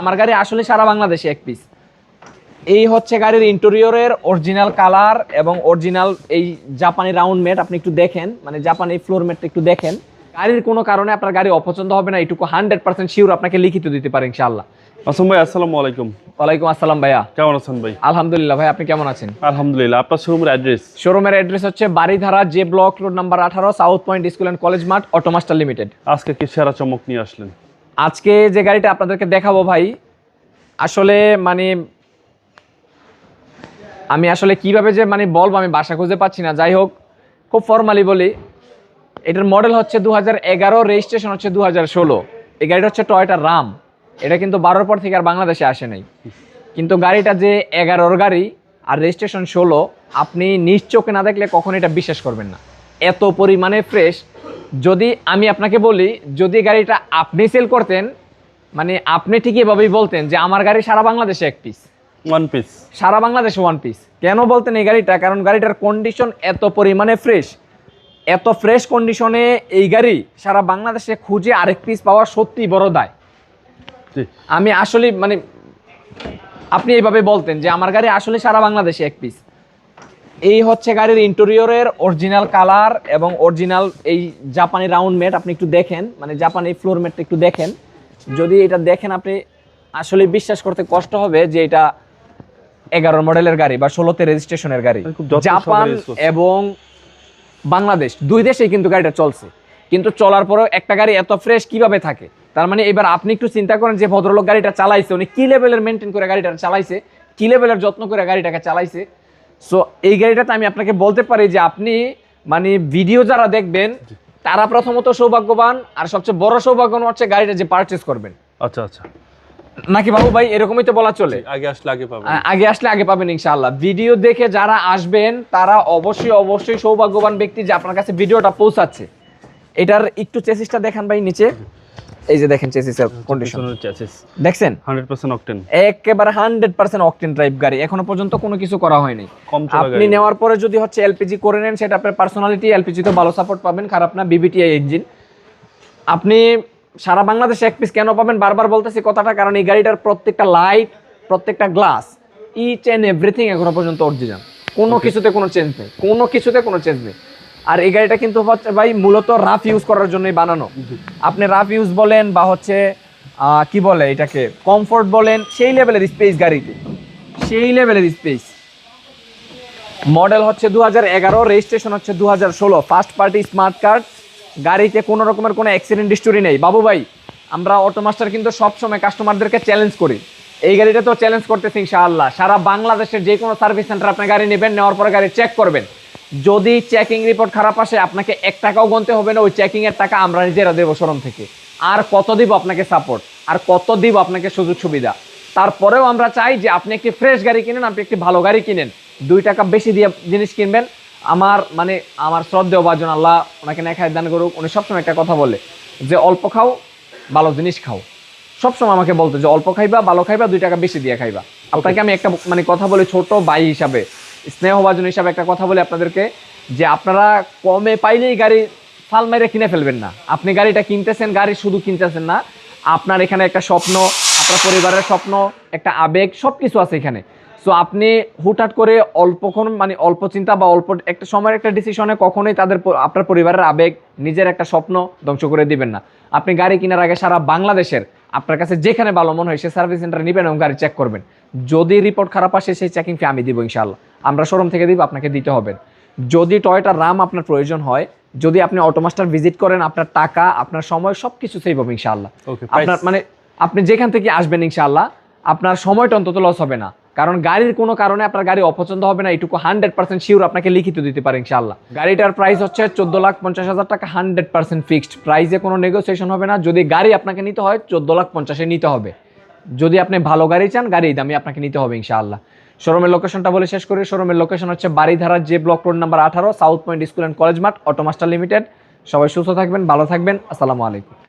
আমার গাড়ি আসলে সারা বাংলাদেশে এক পিস এই হচ্ছে গাড়ির ইন্টেরিয়রের অরিজিনাল কালার এবং অরিজিনাল এই জাপানি রাউন্ড মেট আপনি একটু দেখেন। মানে জাপানি ফ্লোর মেটটা একটু দেখেন। গাড়ির কোনো কারণে আপনার গাড়ি অপছন্দ হবে না এটুকু হান্ড্রেড পার্সেন্ট শিওর আপনাকে লিখিত দিতে পারে ইনশাআল্লাহ। আসম ভাই আসসালামু আলাইকুম। ওয়ালাইকুম আসসালাম ভাইয়া। কেমন আছেন ভাই? আলহামদুলিল্লাহ ভাই আপনি কেমন আছেন? আলহামদুলিল্লাহ আপনার শোরুমের অ্যাড্রেস শোরুমের অ্যাড্রেস হচ্ছে Baridhara J block road number আঠারো south point school and college মাঠ অটোমাস্টার লিমিটেড আজকে কি সেরা চমক নিয়ে আসলেন? আজকে যে গাড়িটা আপনাদেরকে দেখাবো ভাই, আসলে মানে আমি আসলে কীভাবে যে মানে বলব আমি বাসা খুঁজে পাচ্ছি না। যাই হোক, খুব ফর্মালি বলি, এটার মডেল হচ্ছে দু হাজার এগারো রেজিস্ট্রেশন হচ্ছে দু হাজার ষোলো। এই গাড়িটা হচ্ছে টয়টা রাম এটা কিন্তু বারোর পর থেকে আর বাংলাদেশে আসে নাই। কিন্তু গাড়িটা যে এগারোর গাড়ি আর রেজিস্ট্রেশন ষোলো, আপনি নিজ চোখে না দেখলে কখন এটা বিশ্বাস করবেন না। এত পরিমাণে ফ্রেশ যদি আমি আপনাকে বলি যদি গাড়িটা আপনি সেল করতেন মানে আপনি ঠিক এভাবেই বলতেন যে আমার গাড়ি সারা বাংলাদেশে এক পিস ওয়ান পিস সারা বাংলাদেশে ওয়ান পিস কেন বলতেন এই গাড়িটা? কারণ গাড়িটার কন্ডিশন এত পরিমাণে ফ্রেশ এত ফ্রেশ কন্ডিশনে এই গাড়ি সারা বাংলাদেশে খুঁজে আরেক পিস পাওয়া সত্যি বড় দায়। আমি আসলে মানে আপনি এইভাবে বলতেন যে আমার গাড়ি আসলে সারা বাংলাদেশে এক পিস এই হচ্ছে গাড়ির ইন্টেরিয়রের অরিজিনাল কালার এবং অরিজিনাল এই জাপানি রাউন্ড মেট আপনি একটু দেখেন। মানে জাপানি ফ্লোর মেটটা একটু দেখেন। যদি এটা দেখেন আপনি আসলে বিশ্বাস করতে কষ্ট হবে যে এটা এগারো মডেলের গাড়ি বা ষোলোতে রেজিস্ট্রেশনের গাড়ি। জাপান এবং বাংলাদেশ দুই দেশেই কিন্তু গাড়িটা চলছে। কিন্তু চলার পরেও একটা গাড়ি এত ফ্রেশ কীভাবে থাকে? তার মানে এবার আপনি একটু চিন্তা করেন যে ভদ্রলোক গাড়িটা চালাইছে উনি কি লেভেলের মেনটেন করে গাড়িটা চালাইছে কি লেভেলের যত্ন করে গাড়িটাকে চালাইছে? সো এই গাড়িটাতে আমি আপনাকে বলতে পারি যে আপনি মানে ভিডিও যারা দেখবেন তারা প্রথমত সৌভাগ্যবান আর সবচেয়ে বড় সৌভাগ্য হচ্ছে গাড়িটা যে পারচেস করবেন। আচ্ছা আচ্ছা। নাকি বাবু ভাই এরকমই তো বলা চলে? আগে আসলে আগে পাবেন। আগে আসলে আগে পাবেন ইনশাআল্লাহ। ভিডিও দেখে যারা আসবেন তারা অবশ্যই অবশ্যই সৌভাগ্যবান ব্যক্তি যে আপনার কাছে ভিডিওটা পৌঁছাচ্ছে। এটার একটু চেসিসটা দেখান ভাই নিচে। এই যে দেখেন চেসিসের কন্ডিশন চ্যাসিস দেখছেন? হান্ড্রেড পার্সেন্ট অকটেন একেবারে হান্ড্রেড পার্সেন্ট অকটেন ড্রাইভ গাড়ি। এখনও পর্যন্ত কোনো কিছু করা হয়নি। আপনি নেওয়ার পরে যদি হচ্ছে এলপিজি করে নেন সেটা আপনার পার্সোনালিটি এলপিজি তো ভালো সাপোর্ট পাবেন খারাপ না বিবিটিআই ইঞ্জিন আপনি সারা বাংলাদেশে এক পিস কেন পাবেন? বারবার বলতেছি কথাটা কারণ এই গাড়িটার প্রত্যেকটা লাইট প্রত্যেকটা গ্লাস ইচ অ্যান্ড এভরিথিং এখনও পর্যন্ত অরিজিনাল কোনো কিছুতে কোনো চেঞ্জ নেই। কোনো কিছুতে কোনো চেঞ্জ নেই। আর এই গাড়িটা কিন্তু হচ্ছে ভাই মূলত রাফ ইউজ করার জন্যই বানানো। আপনি রাফ ইউজ বলেন বা হচ্ছে কি বলে এটাকে? কমফোর্ট বলেন, সেই লেভেলের স্পেস গাড়িতে সেই লেভেলের স্পেস মডেল হচ্ছে দু হাজার এগারো রেজিস্ট্রেশন হচ্ছে দু হাজার ষোলো। ফার্স্ট পার্টি স্মার্ট কার্ড গাড়িতে কোনো রকমের কোনো অ্যাক্সিডেন্ট হিস্টোরি নেই। বাবু ভাই, আমরা অটোমাস্টার কিন্তু সবসময় কাস্টমারদেরকে চ্যালেঞ্জ করি। এই গাড়িটা তো চ্যালেঞ্জ করতেছি ইনশাআল্লাহ। সারা বাংলাদেশের যে কোনো সার্ভিস সেন্টার আপনি গাড়ি নেবেন, নেওয়ার পরে গাড়ি চেক করবেন। যদি চেকিং রিপোর্ট খারাপ আসে আপনাকে এক টাকাও গুনতে হবে না ওই চেকিং এর টাকা আমরা নিজেরা দেবো শোরুম থেকে। আর কত দিব আপনাকে সাপোর্ট আর কত দিব আপনাকে সুযোগ সুবিধা? তারপরেও আমরা চাই যে আপনি একটি ফ্রেশ গাড়ি কিনেন আপনি একটি ভালো গাড়ি কিনেন। দুই টাকা বেশি দিয়ে জিনিস কিনবেন। আমার মানে আমার শ্রদ্ধেয় বাজন আল্লাহ ওনাকে নেখায় দান করুক। উনি সবসময় একটা কথা বলে যে অল্প খাও ভালো জিনিস খাও। সবসময় আমাকে বলতো যে অল্প খাইবা ভালো খাইবা দুই টাকা বেশি দিয়ে খাইবা। আপনাকে আমি একটা মানে কথা বলি ছোট ভাই হিসাবে। স্নেহভাজন হিসাবে একটা কথা বলি আপনাদেরকে, যে আপনারা কমে পাইলেই গাড়ি ফাল মেরে কিনে ফেলবেন না। আপনি গাড়িটা কিনতেছেন, গাড়ি শুধু কিনতেছেন না, আপনার এখানে একটা স্বপ্ন, আপনার পরিবারের স্বপ্ন, একটা আবেগ সব কিছু আছে এখানে। সো আপনি হুটহাট করে অল্পক্ষণ মানে অল্প চিন্তা বা অল্প একটা সময়ের একটা ডিসিশনে কখনোই তাদের আপনার পরিবারের আবেগ, নিজের একটা স্বপ্ন ধ্বংস করে দিবেন না। আপনি গাড়ি কেনার আগে সারা বাংলাদেশের আপনার কাছে যেখানে ভালো মনে হয় সে সার্ভিস সেন্টার নেবেন এবং গাড়ি চেক করবেন। যদি রিপোর্ট খারাপ আসে সেই চেকিং ফি আমি দিব ইনশাল্লাহ আমরা শোরুম থেকে দিব আপনাকে দিতে হবে। যদি টয়টা রাম আপনার প্রয়োজন হয় যদি আপনি অটোমাস্টার ভিজিট করেন আপনার টাকা আপনার সময় সব কিছু সেভ হবে ইনশাল্লাহ আপনার মানে আপনি যেখান থেকে আসবেন ইনশাল্লাহ আপনার সময়টা অন্তত লস হবে না। কারণ গাড়ির কোনো কারণে আপনার গাড়ি অপছন্দ হবে না, এটুকু হান্ড্রেড পার্সেন্ট শিওর আপনাকে লিখিত দিতে পারে ইনশাআল্লাহ। গাড়িটার প্রাইস হচ্ছে চোদ্দ লাখ পঞ্চাশ হাজার টাকা হান্ড্রেড পার্সেন্ট ফিক্সড প্রাইসে কোনো নেগোসিয়েশন হবে না, যদি গাড়ি আপনাকে নিতে হয়, চোদ্দ লাখ পঞ্চাশে নিতে হবে। যদি আপনি ভালো গাড়ি চান, গাড়ি দামি আপনাকে নিতে হবে ইনশাআল্লাহ। শোরুমের লোকেশনটা বলে শেষ করি। শোরুমের লোকেশন হচ্ছে বাড়িধারার যে ব্লক রোড নাম্বার আঠারো south point school and college মাঠ অটোমাস্টার লিমিটেড সবাই সুস্থ থাকবেন, ভালো থাকবেন। আসসালামু আলাইকুম।